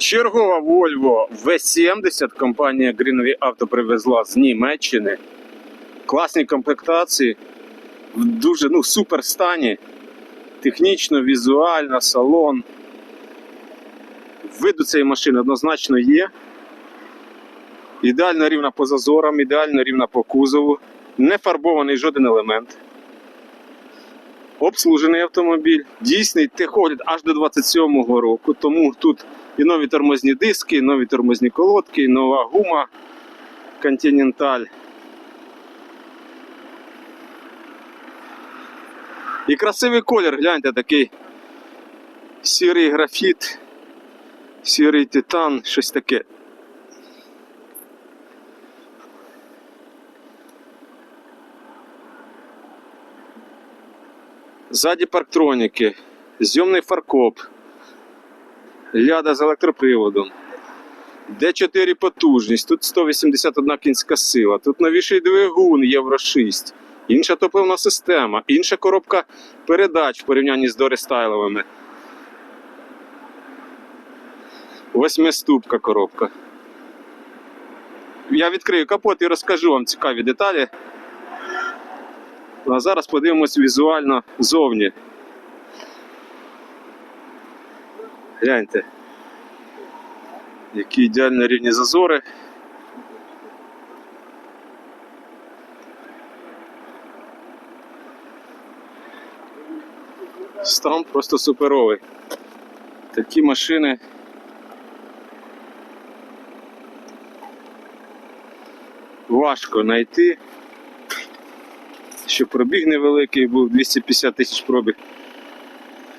Чергова Volvo V70 компанія Greenway Auto привезла з Німеччини. Класні комплектації, в дуже ну, супер стані. Технічно, візуально, салон. Виду цієї машини однозначно є. Ідеально рівна по зазорам, ідеально рівна по кузову. Не фарбований жоден елемент. Обслужений автомобіль, дійсний техогляд аж до 27-го року. Тому тут і нові тормозні диски, і нові тормозні колодки, і нова гума Continental. І красивий колір, гляньте, такий сірий графіт, сірий титан, щось таке. Ззаді парктроніки, зйомний фаркоп, ляда з електроприводом. Д4 потужність, тут 181 кінська сила, тут новіший двигун Євро 6, інша топливна система, інша коробка передач в порівнянні з дорестайловими. Восьмиступка коробка. Я відкрию капот і розкажу вам цікаві деталі. А зараз подивимось візуально зовні. Гляньте. Які ідеально рівні зазори. Стан просто суперовий. Такі машини. Важко знайти. Щоб пробіг невеликий був 250 тисяч пробіг.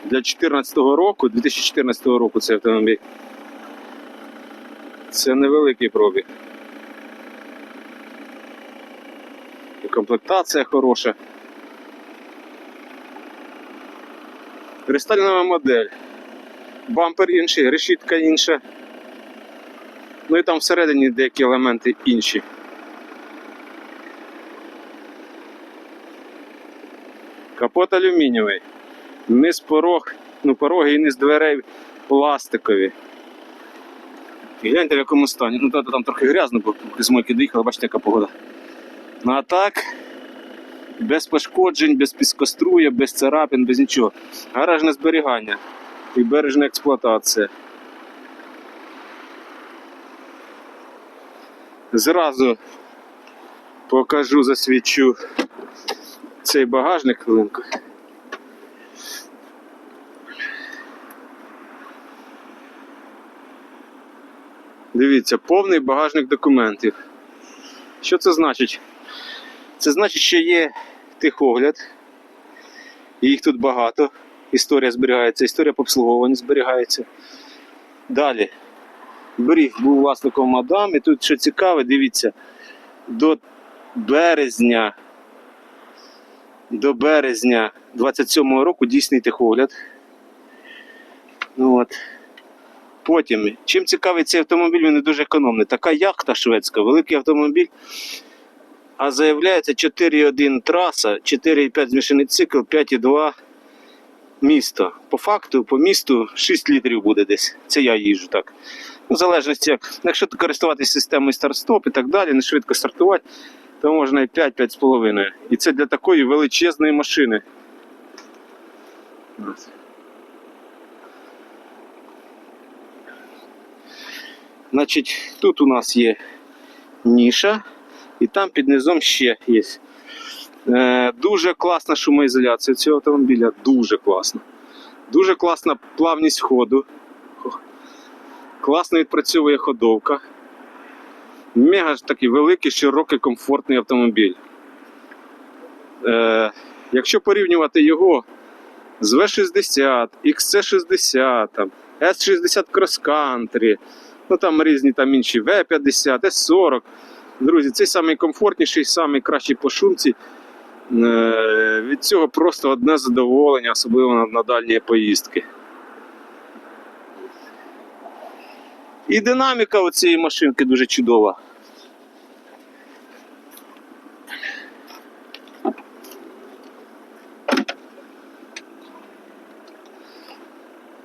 Для 2014 року, 2014 року цей автомобіль. Це невеликий пробіг. І комплектація хороша. Рестайлінова модель. Бампер інший, решітка інша. Ну і там всередині деякі елементи інші. Капот алюмінієвий. Низ порог, ну пороги і низ дверей пластикові. І гляньте в якому стані. Ну та, там трохи грязно, бо з мойки доїхали, бачите, яка погода. Ну а так, без пошкоджень, без піскоструя, без царапин, без нічого. Гаражне зберігання і бережна експлуатація. Зразу покажу, засвідчу цей багажник хвилинку. Дивіться, повний багажник документів. Що це значить? Це значить, що є тихогляд, їх тут багато. Історія зберігається, історія по обслуговуванню зберігається. Далі. Бріг був власником мадам, і тут що цікаве, дивіться, до березня до березня 27-го року дійсний техогляд. Ну, от. Потім, чим цікавий цей автомобіль, він не дуже економний. Така яхта шведська, великий автомобіль. А заявляється 4,1 траса, 4,5 змішаний цикл, 5,2 місто. По факту, по місту 6 літрів буде десь. Це я їжджу так. В залежності, як. Якщо користуватися системою старт-стоп і так далі, не швидко стартувати, то можна і 5-5,5. І це для такої величезної машини. Значить, тут у нас є ніша, і там під низом ще є. Е, дуже класна шумоізоляція цього автомобіля, дуже класна. Дуже класна плавність ходу. Класно відпрацьовує ходовка. Мега такий великий, широкий, комфортний автомобіль. Е, якщо порівнювати його з V60, XC60, там, S60 Cross Country, ну там різні там інші V50, S40. Друзі, цей самий комфортніший, самий кращий по шумці. Е, від цього просто одне задоволення, особливо на дальні поїздки. І динаміка у цієї машинки дуже чудова.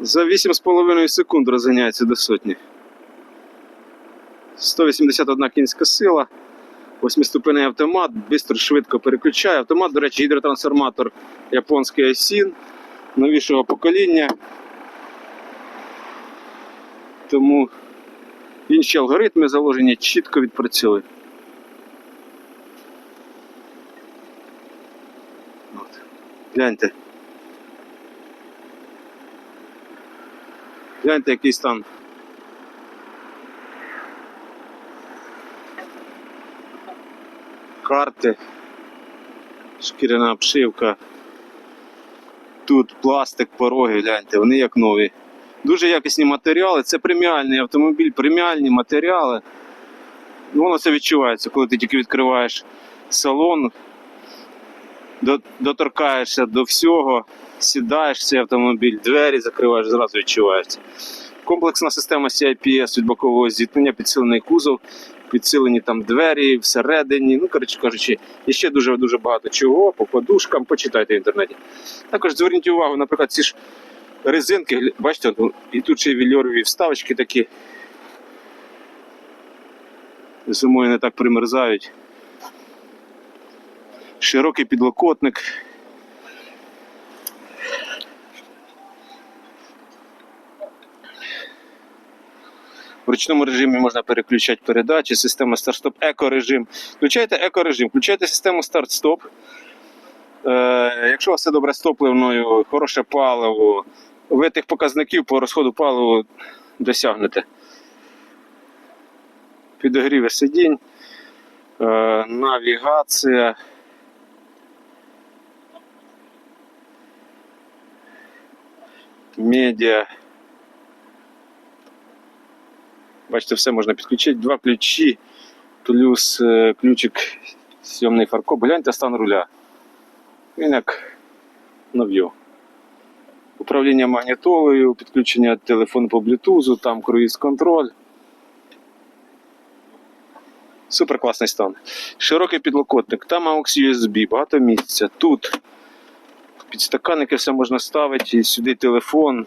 За 8,5 секунд розганяється до сотні. 181 кінська сила. Восьмиступенний автомат, швидко, швидко переключає. Автомат, до речі, гідротрансформатор японський Aisin новішого покоління. Тому інші алгоритми заложені чітко відпрацьовують. От. Гляньте. Гляньте, який стан. Карти, шкіряна обшивка. Тут пластик, пороги, гляньте, вони як нові. Дуже якісні матеріали. Це преміальний автомобіль, преміальні матеріали. Ну, воно це відчувається, коли ти тільки відкриваєш салон, доторкаєшся до всього, сідаєш в цей автомобіль, двері закриваєш, зразу відчувається. Комплексна система CIPS від бокового зіткнення, підсилений кузов, підсилені там двері всередині. Ну, коротше кажучи, і ще дуже дуже багато чого по подушкам, почитайте в інтернеті. Також зверніть увагу, наприклад, ці ж резинки, бачите, і тут ще вільорові вставочки такі. Зимою не так примерзають. Широкий підлокотник. В ручному режимі можна переключати передачі, система старт-стоп, еко-режим. Включайте еко-режим, включайте систему старт-стоп. Е, якщо у вас все добре з топливною, хороше паливо, ви тих показників по розходу палива досягнете. Підогріве сидінь, е, навігація. Медіа. Бачите, все можна підключити. Два ключі, плюс е, ключик сйомний фаркоп. Гляньте стан руля. Він як нов'ю. Управління магнітолою, підключення телефону по блютузу, там круїз контроль. Супер класний стан. Широкий підлокотник, там AUX USB, багато місця. Тут підстаканники все можна ставити, і сюди телефон.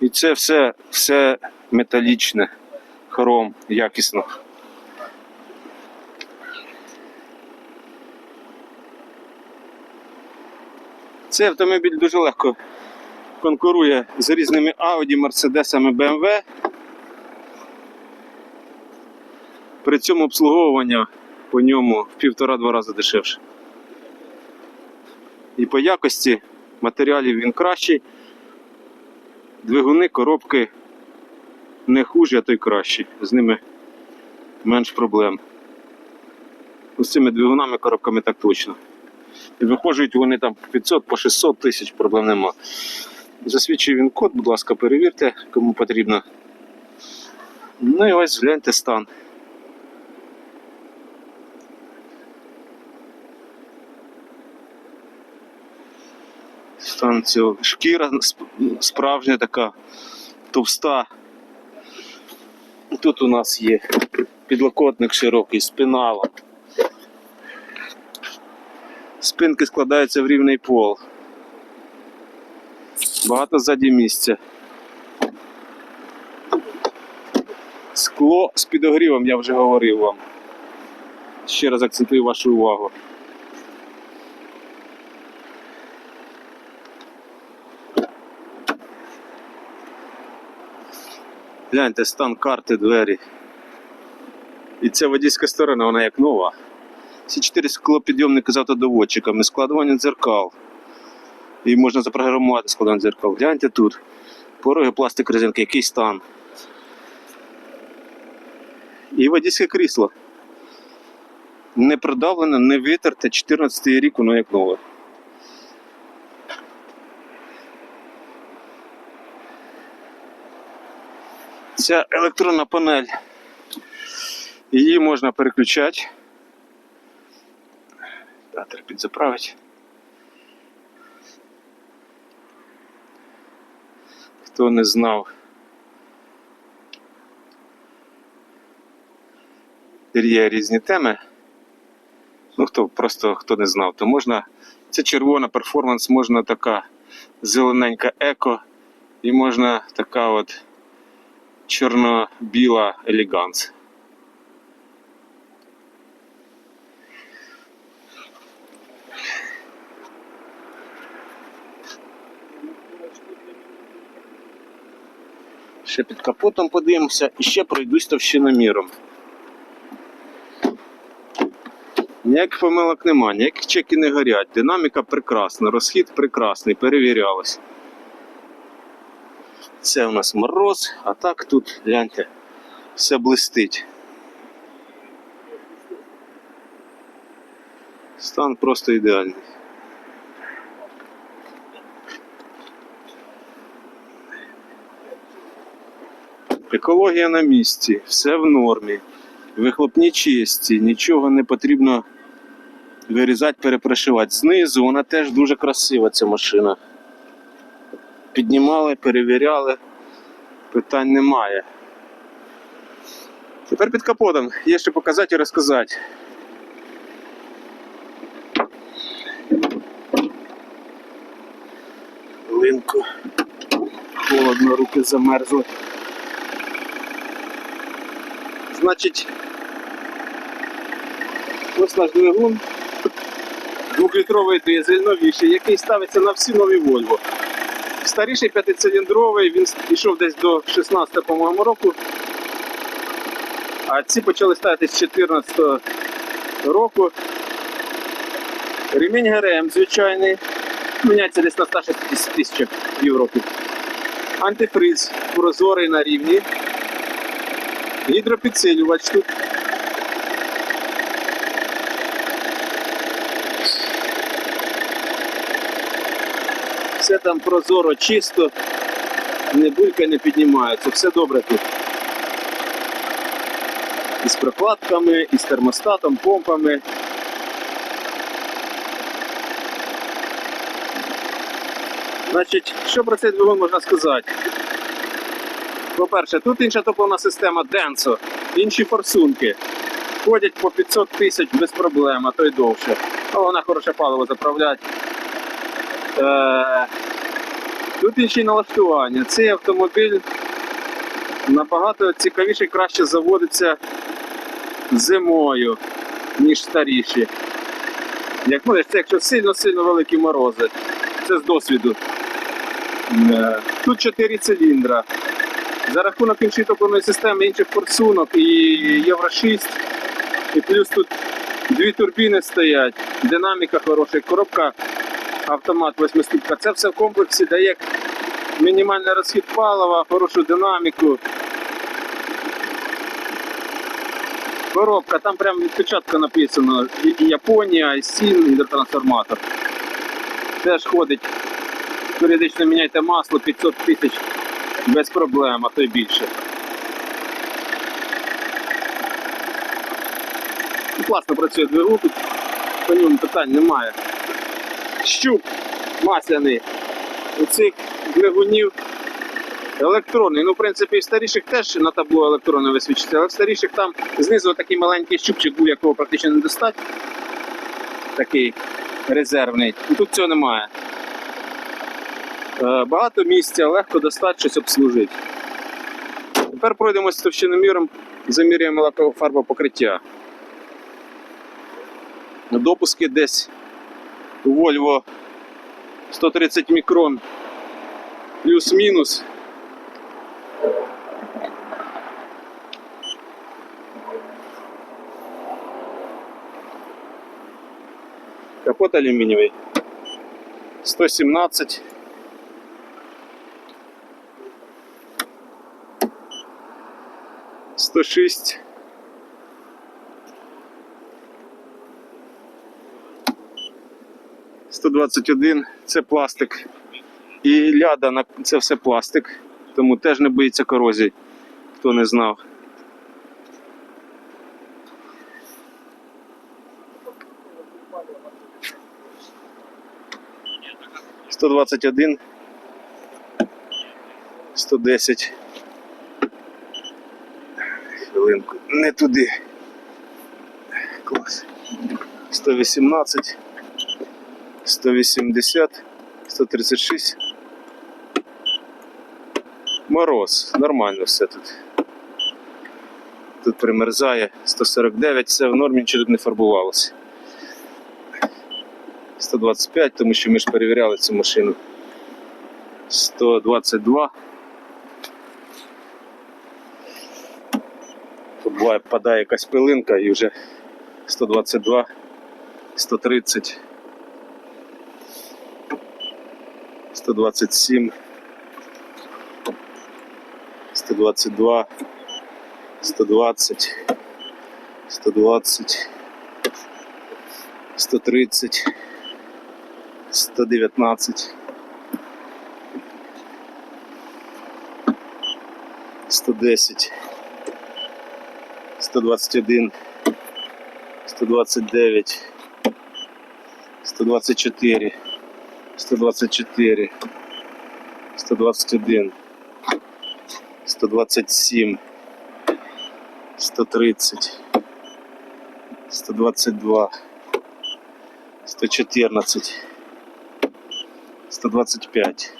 І це все, все металічне, хром, якісно. Цей автомобіль дуже легко конкурує з різними Audi, Mercedes, BMW. При цьому обслуговування по ньому в півтора-два рази дешевше. І по якості матеріалів він кращий. Двигуни, коробки не хужі, а то й кращі. З ними менш проблем. З цими двигунами, коробками так точно. І виходжують вони там по 500, по 600 тисяч, проблем нема. Засвідчує він код, будь ласка, перевірте, кому потрібно. Ну і ось гляньте стан. Стан цього. Шкіра справжня така товста. Тут у нас є підлокотник широкий, спинала. Спинки складаються в рівний пол. Багато ззаді місця. Скло з підогрівом, я вже говорив вам. Ще раз акцентую вашу увагу. Гляньте, стан карти, двері. І ця водійська сторона, вона як нова. Всі чотири склопідйомники з автодоводчиками, складування дзеркал. І можна запрограмувати складання дзеркал. Гляньте тут. Пороги, пластик, резинки, який стан. І водійське крісло. Не продавлене, не витерте, 14 рік, воно як нове. Ця електронна панель. Її можна переключати. Треба підзаправити. Хто не знав. Є різні теми. Ну, хто просто хто не знав, то можна. Це червона перформанс, можна така зелененька еко, І можна така от чорно-біла елеганс. Ще під капотом подивимося і ще пройдусь товщиноміром. Ніяких помилок нема, ніяких чеки не горять. Динаміка прекрасна, розхід прекрасний, перевірялось. Це у нас мороз, а так тут, гляньте, все блистить. Стан просто ідеальний. Екологія на місці, все в нормі. Вихлопні чисті, нічого не потрібно вирізати, перепрошивати. Знизу вона теж дуже красива, ця машина. Піднімали, перевіряли, питань немає. Тепер під капотом є що показати і розказати. Линку. Холодно, руки замерзли. Значить, ось наш двигун. Двохлітровий дизель новіший, який ставиться на всі нові Volvo. Старіший п'ятициліндровий, він йшов десь до 16 по-моєму року. А ці почали ставити з 14 року. Ремінь ГРМ звичайний. Міняється десь на 160 тисяч європі. Антифриз прозорий на рівні. Гідропідсилювач тут. Все там прозоро, чисто, не булька не піднімається, все добре тут. І з прокладками, і з термостатом, помпами. Значить, що про цей двигун можна сказати? По-перше, тут інша топливна система Denso, інші форсунки. Ходять по 500 тисяч без проблем, а то й довше. А вона хороше паливо заправлять. Е, тут інші налаштування. Цей автомобіль набагато цікавіше і краще заводиться зимою, ніж старіші. Як можеш, це якщо сильно-сильно великі морози. Це з досвіду. Е, Тут 4 циліндра. За рахунок іншої топливної системи, інших форсунок і Євро 6. І плюс тут дві турбіни стоять, динаміка хороша, коробка автомат 8 ступка. Це все в комплексі дає мінімальний розхід палива, хорошу динаміку. Коробка, там прям відпечатка написано. І- Японія, і Сін, гідротрансформатор. Теж ходить. Періодично міняйте масло 500 тисяч без проблем, а то й більше. Ну, Класно працює двигун, тут по ньому питань немає. Щуп масляний. У цих двигунів електронний. Ну, в принципі, і старіших теж на табло електронне висвічується, але в старіших там знизу такий маленький щупчик був, якого практично не достать. Такий резервний. І тут цього немає. Е, Багато місця, легко достати щось обслужити. Тепер пройдемося з товщиноміром, заміряємо лакофарбопокриття. Допуски десь у Volvo 130 мікрон плюс-мінус. Капот алюмінієвий 117 106 121 це пластик. І ляда це все пластик, тому теж не боїться корозії, хто не знав. Сто двадцять один, сто десять. Хвилинку. Не туди. Клас. 118, 180, 136, Мороз, нормально все тут. Тут примерзає 149, все в нормі, нічого тут не фарбувалося. 125, тому що ми ж перевіряли цю машину. 122. буває, падає якась пилинка і вже 122, 130, 127, 122, 120, 120, 130, 119, 110, 121, 129, 124, 124, 121, 127, 130, 122, 114, 125,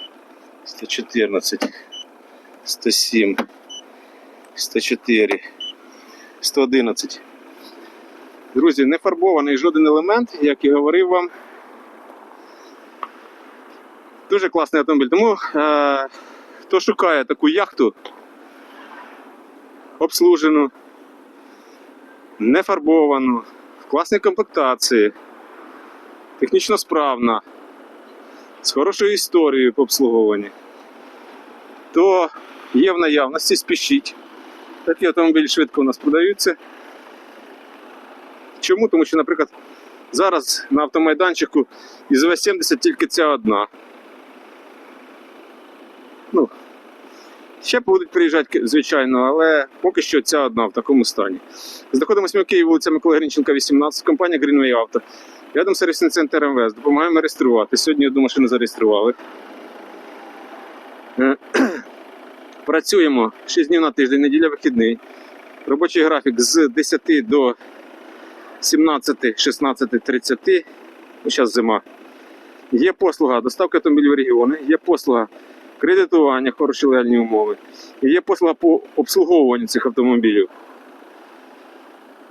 114, 107, 104, 111. Друзі, не фарбований жоден елемент, як і говорив вам. Дуже класний автомобіль. Тому е, хто шукає таку яхту обслужену, не фарбовану, в класній комплектації, технічно справна, з хорошою історією по обслуговуванні, то є в наявності, спішіть. Такі автомобілі швидко у нас продаються. Чому? Тому що, наприклад, зараз на автомайданчику із В-70 тільки ця одна. Ну, ще будуть приїжджати, звичайно, але поки що ця одна в такому стані. Знаходимося ми в Києві, вулиця Миколи Гринченка, 18, компанія Greenway Auto. Рядом сервісний центр МВС. Допомагаємо реєструвати. Сьогодні одну машину зареєстрували. Працюємо 6 днів на тиждень, неділя вихідний. Робочий графік з 10 до 17, 16, 30. Ну, зараз зима. Є послуга доставки автомобілів в регіони, є послуга кредитування, хороші легальні умови. Є послуга по обслуговуванню цих автомобілів.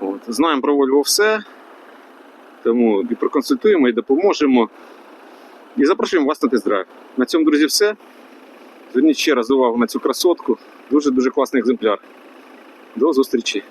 От. Знаємо про Volvo все. Тому і проконсультуємо, і допоможемо. І запрошуємо вас на тест-драйв. На цьому, друзі, все. Зверніть ще раз увагу на цю красотку. Дуже-дуже класний екземпляр. До зустрічі!